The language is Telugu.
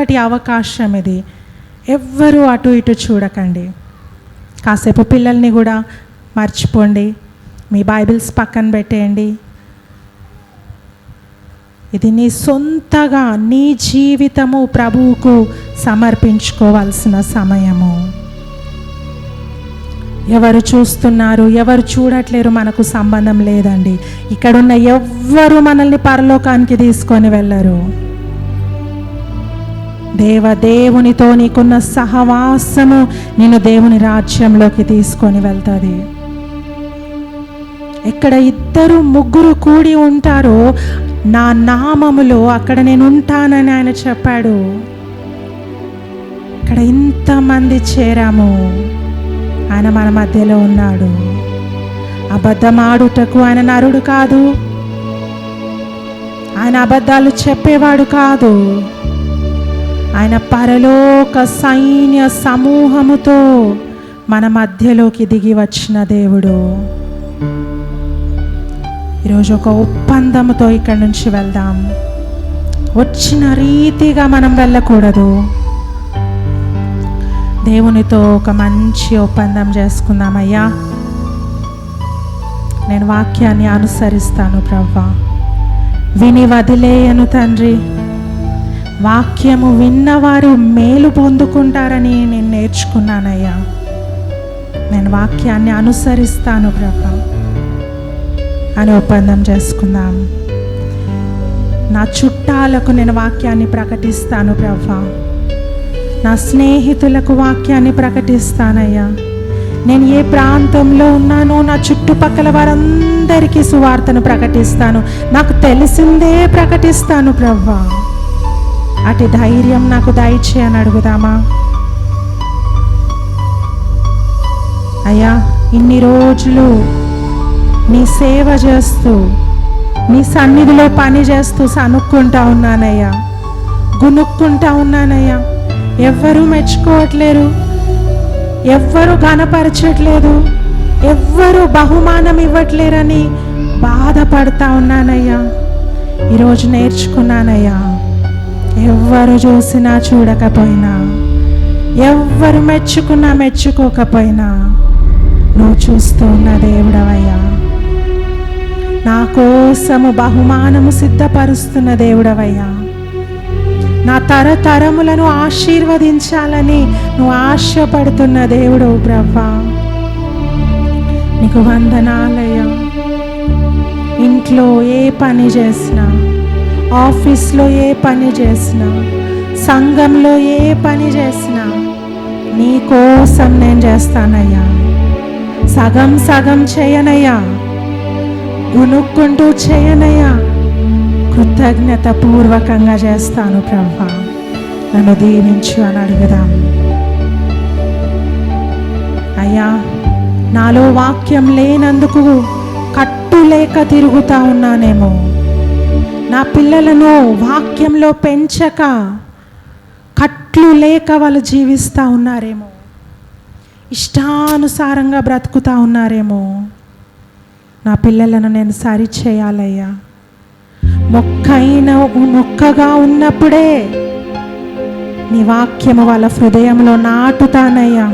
చక్కటి అవకాశం ఇది. ఎవ్వరూ అటు ఇటు చూడకండి. కాసేపు పిల్లల్ని కూడా మర్చిపోండి. మీ బైబిల్స్ పక్కన పెట్టేయండి. ఇది నీ సొంతగా నీ జీవితము ప్రభువుకు సమర్పించుకోవాల్సిన సమయము. ఎవరు చూస్తున్నారు ఎవరు చూడట్లేరు మనకు సంబంధం లేదండి. ఇక్కడున్న ఎవ్వరు మనల్ని పరలోకానికి తీసుకొని వెళ్ళరు. దేవ దేవునితో నీకున్న సహవాసము నేను దేవుని రాజ్యంలోకి తీసుకొని వెళ్తుంది. ఎక్కడ ఇద్దరు ముగ్గురు కూడి ఉంటారో నా నామములో అక్కడ నేను ఉంటానని ఆయన చెప్పాడు. ఇక్కడ ఇంతమంది చేరాము. ఆయన మన మధ్యలో ఉన్నాడు. అబద్ధమాడుటకు ఆయన నరుడు కాదు. ఆయన అబద్ధాలు చెప్పేవాడు కాదు. ఆయన పరలోక సైన్య సమూహముతో మన మధ్యలోకి దిగి వచ్చిన దేవుడు. ఈరోజు ఒక ఒప్పందంతో ఇక్కడి నుంచి వెళ్దాం. వచ్చిన రీతిగా మనం వెళ్ళకూడదు. దేవునితో ఒక మంచి ఒప్పందం చేసుకుందామయ్యా నేను వాక్యాన్ని అనుసరిస్తాను ప్రవ్వా విని వదిలేయను తండ్రి. వాక్యము విన్నవారు మేలు పొందుకుంటారని నేను నేర్చుకున్నానయ్యా. నేను వాక్యాన్ని అనుసరిస్తాను ప్రభా. అని ఒప్పందం చేసుకుందాం. నా చుట్టాలకు నేను వాక్యాన్ని ప్రకటిస్తాను ప్రభా. నా స్నేహితులకు వాక్యాన్ని ప్రకటిస్తానయ్యా. నేను ఏ ప్రాంతంలో ఉన్నానో నా చుట్టుపక్కల వారందరికీ సువార్తను ప్రకటిస్తాను. నాకు తెలిసిందే ప్రకటిస్తాను ప్రభా. అటు ధైర్యం నాకు దయచేయని అడుగుదామా? అయ్యా ఇన్ని రోజులు నీ సేవ చేస్తూ నీ సన్నిధిలో పని చేస్తూ సనుక్కుంటా ఉన్నానయ్యా. గునుక్కుంటా ఉన్నానయ్యా. ఎవ్వరూ మెచ్చుకోవట్లేరు. ఎవ్వరూ ఘనపరచట్లేదు. ఎవ్వరూ బహుమానం ఇవ్వట్లేరని బాధపడతా ఉన్నానయ్యా. ఈరోజు నేర్చుకున్నానయ్యా. ఎవ్వరు చూసినా చూడకపోయినా ఎవ్వరు మెచ్చుకున్నా మెచ్చుకోకపోయినా నువ్వు చూస్తూ ఉన్న దేవుడవయ్యా. నా కోసము బహుమానము సిద్ధపరుస్తున్న దేవుడవయ్యా. నా తరతరములను ఆశీర్వదించాలని నువ్వు ఆశపడుతున్న దేవుడు బ్రవ్వా. నీకు వందనాలయ్యా. ఇంట్లో ఏ పని చేసినా ఆఫీస్లో ఏ పని చేసినా సంఘంలో ఏ పని చేసినా నీ కోసం నేను చేస్తానయ్యా. సగం సగం చేయనయ్యా. గునుక్కుంటూ చేయనయ్యా. కృతజ్ఞత పూర్వకంగా చేస్తాను ప్రభా. నన్ను దీవించు అని అడుగుదాం. అయ్యా నాలో వాక్యం లేనందుకు కట్టు లేక తిరుగుతా ఉన్నానేమో. నా పిల్లలను వాక్యంలో పెంచక కట్లు లేక వాళ్ళు జీవిస్తూ ఉన్నారేమో. ఇష్టానుసారంగా బ్రతుకుతా ఉన్నారేమో. నా పిల్లలను నేను సరి చేయాలయ్యా. మొక్కైన మొక్కగా ఉన్నప్పుడే నీ వాక్యము వాళ్ళ హృదయంలో నాటుతానయ్యా.